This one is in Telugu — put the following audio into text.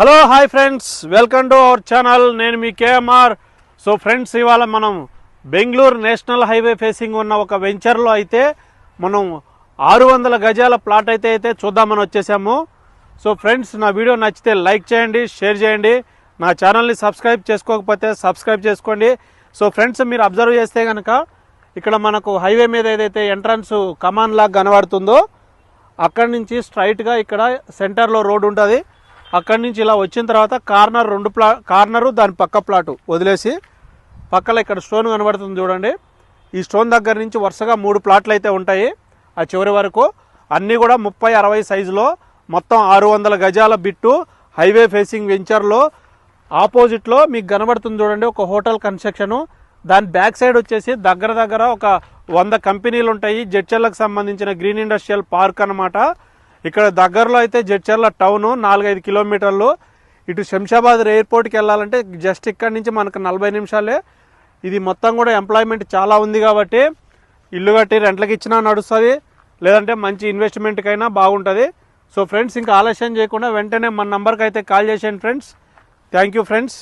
Hello hi friends. Welcome to our channel. నేను మీ కేఎంఆర్. సో ఫ్రెండ్స్ ఇవాళ మనం బెంగళూరు నేషనల్ హైవే ఫేసింగ్ ఉన్న ఒక వెంచర్లో అయితే మనం ఆరు వందల గజాల ప్లాట్ అయితే అయితే చూద్దామని వచ్చేసాము. సో ఫ్రెండ్స్ నా వీడియో నచ్చితే లైక్ చేయండి షేర్ చేయండి. నా ఛానల్ని సబ్స్క్రైబ్ చేసుకోకపోతే సబ్స్క్రైబ్ చేసుకోండి. సో ఫ్రెండ్స్ మీరు అబ్జర్వ్ చేస్తే కనుక ఇక్కడ మనకు హైవే మీద ఏదైతే ఎంట్రన్స్ కమాన్ లాగా కనబడుతుందో అక్కడి నుంచి స్ట్రైట్గా ఇక్కడ సెంటర్లో రోడ్ ఉంటుంది. అక్కడి నుంచి ఇలా వచ్చిన తర్వాత కార్నర్ రెండు ప్లా కార్నరు దాని పక్క ప్లాటు వదిలేసి పక్కన ఇక్కడ స్టోన్ కనబడుతుంది చూడండి. ఈ స్టోన్ దగ్గర నుంచి వరుసగా మూడు ప్లాట్లు అయితే ఉంటాయి. ఆ చివరి వరకు అన్నీ కూడా ముప్పై అరవై సైజులో మొత్తం ఆరు వందల గజాల బిట్టు హైవే ఫేసింగ్ వెంచర్లో ఆపోజిట్లో మీకు కనబడుతుంది చూడండి. ఒక హోటల్ కన్స్ట్రక్షను. దాని బ్యాక్ సైడ్ వచ్చేసి దగ్గర దగ్గర ఒక వంద కంపెనీలు ఉంటాయి. జడ్చర్లకు సంబంధించిన గ్రీన్ ఇండస్ట్రియల్ పార్క్ అన్నమాట. ఇక్కడ దగ్గరలో అయితే జడ్చర్ల టౌన్ నాలుగైదు కిలోమీటర్లు. ఇటు శంషాబాద్ ఎయిర్పోర్ట్కి వెళ్ళాలంటే జస్ట్ ఇక్కడ నుంచి మనకు నలభై నిమిషాలే. ఇది మొత్తం కూడా ఎంప్లాయ్మెంట్ చాలా ఉంది కాబట్టి ఇల్లు కట్టి రెంట్లకి ఇచ్చినా నడుస్తుంది. లేదంటే మంచి ఇన్వెస్ట్మెంట్కైనా బాగుంటుంది. సో ఫ్రెండ్స్ ఇంకా ఆలస్యం చేయకుండా వెంటనే మన నంబర్కి అయితే కాల్ చేసేయండి ఫ్రెండ్స్. Thank you friends.